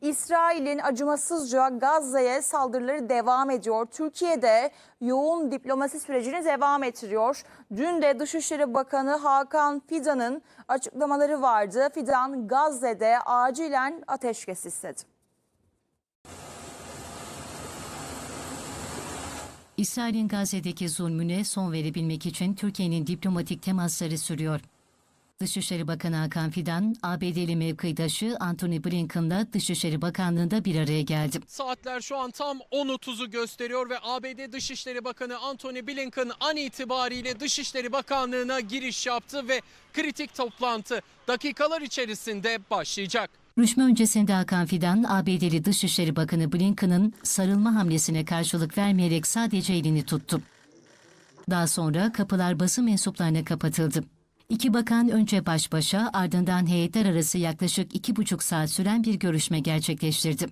İsrail'in acımasızca Gazze'ye saldırıları devam ediyor. Türkiye'de yoğun diplomasi sürecini devam ettiriyor. Dün de Dışişleri Bakanı Hakan Fidan'ın açıklamaları vardı. Fidan Gazze'de acilen ateşkes istedi. İsrail'in Gazze'deki zulmüne son verebilmek için Türkiye'nin diplomatik temasları sürüyor. Dışişleri Bakanı Hakan Fidan, ABD'li mevkidaşı Antony Blinken'la Dışişleri Bakanlığı'nda bir araya geldi. Saatler şu an tam 10.30'u gösteriyor ve ABD Dışişleri Bakanı Antony Blinken an itibariyle Dışişleri Bakanlığı'na giriş yaptı ve kritik toplantı dakikalar içerisinde başlayacak. Görüşme öncesinde Hakan Fidan, ABD'li Dışişleri Bakanı Blinken'ın sarılma hamlesine karşılık vermeyerek sadece elini tuttu. Daha sonra kapılar basın mensuplarına kapatıldı. İki bakan önce baş başa ardından heyetler arası yaklaşık iki buçuk saat süren bir görüşme gerçekleştirdi.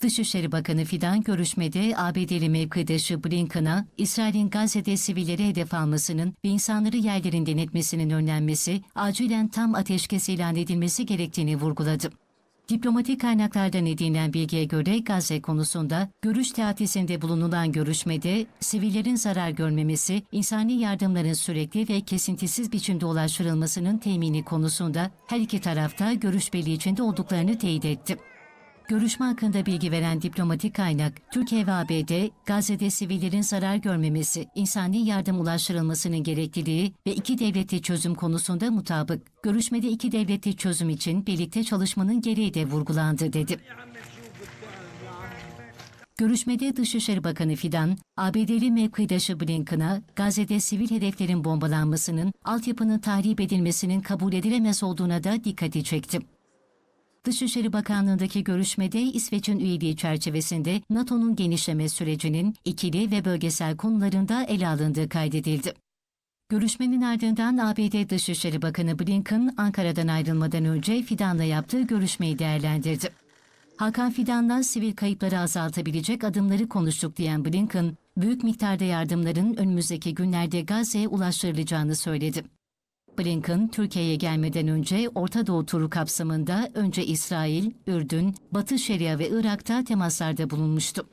Dışişleri Bakanı Fidan görüşmede ABD'li mevkidaşı Blinken'a İsrail'in Gazze'de sivilleri hedef almasının ve insanları yerlerinden etmesinin önlenmesi, acilen tam ateşkes ilan edilmesi gerektiğini vurguladı. Diplomatik kaynaklardan edinilen bilgiye göre Gazze konusunda görüş teatisinde bulunulan görüşmede sivillerin zarar görmemesi, insani yardımların sürekli ve kesintisiz biçimde ulaştırılmasının temini konusunda her iki tarafta görüş birliği içinde olduklarını teyit etti. Görüşme hakkında bilgi veren diplomatik kaynak, Türkiye ve ABD, Gazze'de sivillerin zarar görmemesi, insani yardım ulaştırılmasının gerekliliği ve iki devletli çözüm konusunda mutabık. Görüşmede iki devletli çözüm için birlikte çalışmanın gereği de vurgulandı dedi. Görüşmede Dışişleri Bakanı Fidan, ABD'li mevkidaşı Blinken'a Gazze'de sivil hedeflerin bombalanmasının, altyapının tahrip edilmesinin kabul edilemez olduğuna da dikkati çekti. Dışişleri Bakanlığı'ndaki görüşmede İsveç'in üyeliği çerçevesinde NATO'nun genişleme sürecinin ikili ve bölgesel konularında ele alındığı kaydedildi. Görüşmenin ardından ABD Dışişleri Bakanı Blinken Ankara'dan ayrılmadan önce Fidan'la yaptığı görüşmeyi değerlendirdi. Hakan Fidan'la sivil kayıpları azaltabilecek adımları konuştuk diyen Blinken, büyük miktarda yardımların önümüzdeki günlerde Gazze'ye ulaştırılacağını söyledi. Blinken, Türkiye'ye gelmeden önce Orta Doğu turu kapsamında önce İsrail, Ürdün, Batı Şeria ve Irak'ta temaslarda bulunmuştu.